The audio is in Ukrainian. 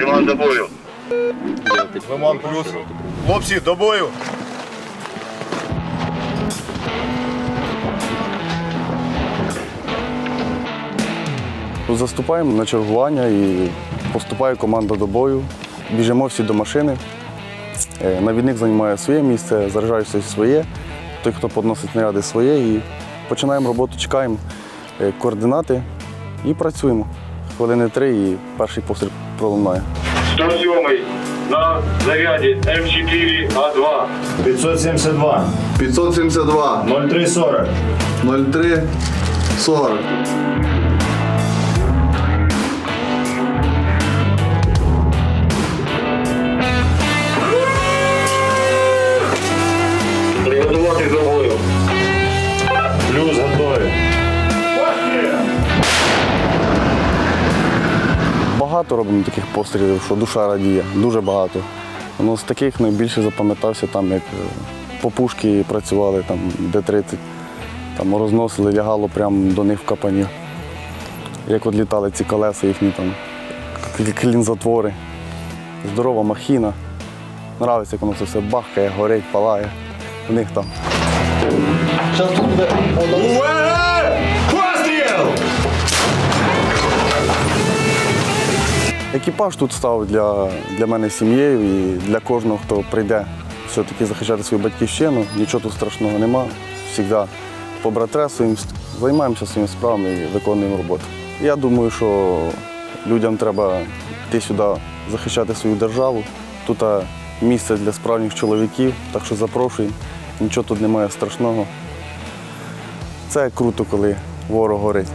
Лиман до бою. Лиман плюс. Хлопці, до бою. Заступаємо на чергування і поступає команда до бою. Біжимо всі до машини. Е, Навідник займає своє місце, заряджає все своє. Той, хто підносить снаряди своє. І починаємо роботу, чекаємо е, координати і працюємо. Хвилини три і перший постріл пролунає. 107 на заряді М4А2. 572. 572 0340. 03 40. Приготувати до бою. Багато робимо таких пострілів, що душа радіє, дуже багато. Ну, з таких найбільше запам'ятався, там, як е, по пушки працювали, там, Д-30, там, розносили, лягало прямо до них в капані. Як от літали ці колеса, їхні там к- клінзатвори. Здорова махіна. Нравиться, як воно це все бахкає, горить, палає. У них там. УВГ! Екіпаж тут став для, для мене сім'єю і для кожного, хто прийде все-таки захищати свою батьківщину. Нічого тут страшного нема. Завжди побратресуємо, займаємося своїми справами і виконуємо роботу. Я думаю, що людям треба йти сюди захищати свою державу. Тут місце для справжніх чоловіків, так що запрошуємо. Нічого тут немає страшного. Це круто, коли ворог горить.